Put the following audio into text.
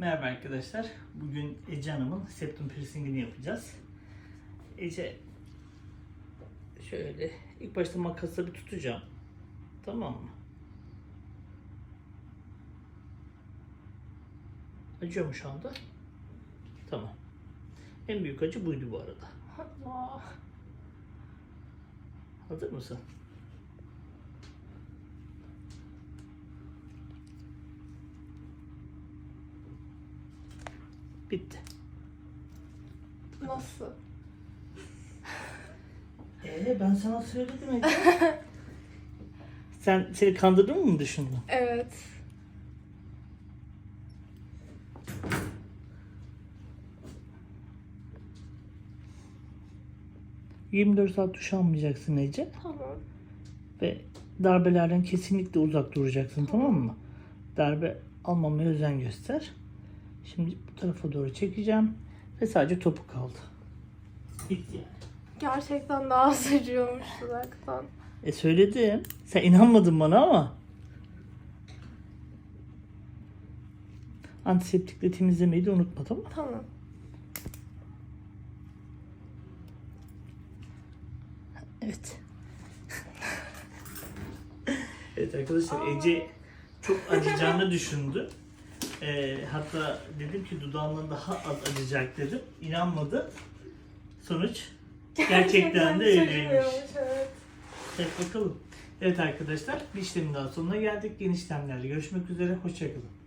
Merhaba arkadaşlar. Bugün Ece Hanım'ın septum piercingini yapacağız. Ece şöyle ilk başta makasla bir tutacağım. Tamam mı? Acıyor mu şu anda? Tamam. En büyük acı buydu bu arada. Allah. Hazır mısın? Bitti. Nasıl? Ee ben sana söyledim Ece. Sen seni kandırdın mı düşündün? Evet. ...24 saat duş almayacaksın Ece. Tamam. Ve darbelerden kesinlikle uzak duracaksın tamam mı? Darbe almamaya özen göster. Şimdi bu tarafa doğru çekeceğim. Ve sadece topu kaldı. Bitti yani. Gerçekten daha az acıyormuş dudaktan. E söyledim. Sen inanmadın bana ama. Antiseptikle temizlemeyi de unutma tamam mı? Tamam. Evet. evet arkadaşlar Ece çok acıyacağını düşündü. Ee, hatta dedim ki dudağından daha az acıyacak dedim. İnanmadı. Sonuç gerçekten de öyleymiş. Evet. Evet bakalım. Evet arkadaşlar bir işlemin daha sonuna geldik. Yeni işlemlerle görüşmek üzere. Hoşçakalın.